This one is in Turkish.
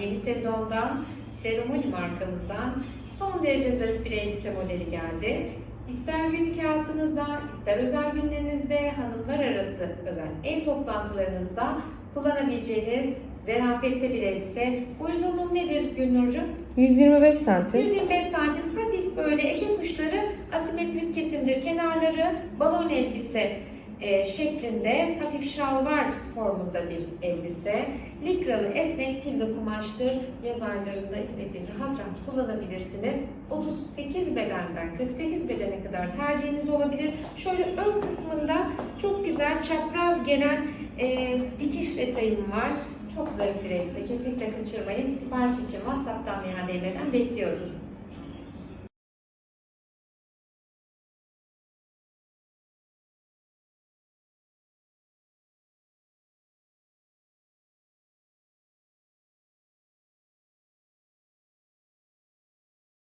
yeni sezondan Seremoni markamızdan son derece zarif bir elbise modeli geldi. İster günlük hayatınızda, ister özel günlerinizde, hanımlar arası özel ev toplantılarınızda kullanabileceğiniz zerafette bir elbise. Bu uzunluğu nedir Gülnurcuğum? 125 santim. 125 santim hafif böyle etek uçları asimetrik kesimdir. Kenarları balon elbise e, şeklinde hafif şalvar formunda bir elbise. Likralı esnek tilde kumaştır. Yaz aylarında ipletin rahat rahat kullanabilirsiniz. 38 bedenden 48 bedene kadar tercihiniz olabilir. Şöyle ön kısmında çok güzel çapraz gelen e, dikiş detayım var. Çok zarif bir elbise. Kesinlikle kaçırmayın. Sipariş için WhatsApp'tan veya DM'den bekliyorum.